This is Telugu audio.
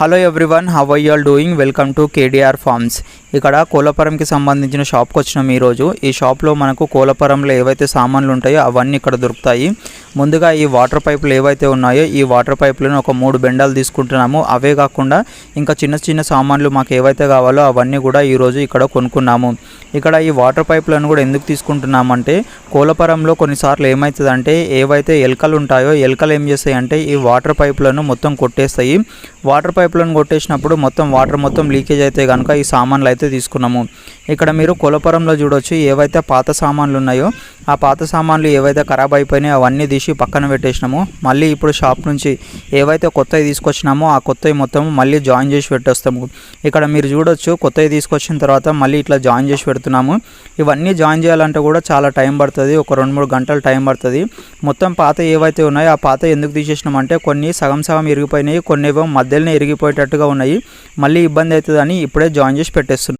Hello everyone how I all doing welcome to KDR farms ఇక్కడ కోలపురంకి సంబంధించిన షాప్కి వచ్చినాం ఈరోజు. ఈ షాప్లో మనకు కోలపురంలో ఏవైతే సామాన్లు ఉంటాయో అవన్నీ ఇక్కడ దొరుకుతాయి. ముందుగా ఈ వాటర్ పైపులు ఏవైతే ఉన్నాయో ఈ వాటర్ పైపులను ఒక మూడు బెండాలు తీసుకుంటున్నాము. అవే కాకుండా ఇంకా చిన్న చిన్న సామాన్లు మాకు ఏవైతే కావాలో అవన్నీ కూడా ఈరోజు ఇక్కడ కొనుక్కున్నాము. ఇక్కడ ఈ వాటర్ పైపులను కూడా ఎందుకు తీసుకుంటున్నామంటే కోలపరంలో కొన్నిసార్లు ఏమవుతుందంటే ఏవైతే ఎలకలు ఉంటాయో ఎలకలు ఏం చేస్తాయి అంటే ఈ వాటర్ పైపులను మొత్తం కొట్టేస్తాయి. వాటర్ పైపులను కొట్టేసినప్పుడు మొత్తం వాటర్ మొత్తం లీకేజ్ అయితే కనుక ఈ సామాన్లు అయితే తీసుకున్నాము. ఇక్కడ మీరు కోలపరంలో చూడొచ్చు ఏవైతే పాత సామాన్లు ఉన్నాయో ఆ పాత సామాన్లు ఏవైతే ఖరాబ్ అయిపోయినాయో అవన్నీ తీసి పక్కన పెట్టేసినాము. మళ్ళీ ఇప్పుడు షాప్ నుంచి ఏవైతే కొత్తవి తీసుకొచ్చినామో ఆ కొత్తవి మొత్తం మళ్ళీ జాయిన్ చేసి పెట్టేస్తాము. ఇక్కడ మీరు చూడొచ్చు కొత్తవి తీసుకొచ్చిన తర్వాత మళ్ళీ ఇట్లా జాయిన్ చేసి పెడుతున్నాము. ఇవన్నీ జాయిన్ చేయాలంటే కూడా చాలా టైం పడుతుంది ఒక రెండు మూడు గంటలు టైం పడుతుంది. మొత్తం పాత ఏవైతే ఉన్నాయో ఆ పాత ఎందుకు తీసేసినామంటే కొన్ని సగం సగం ఇరిగిపోయినాయి కొన్ని ఏవో మధ్యలోనే ఇరిగిపోయేటట్టుగా ఉన్నాయి. మళ్ళీ ఇబ్బంది అవుతుందని ఇప్పుడే జాయిన్ చేసి పెట్టేస్తున్నాం.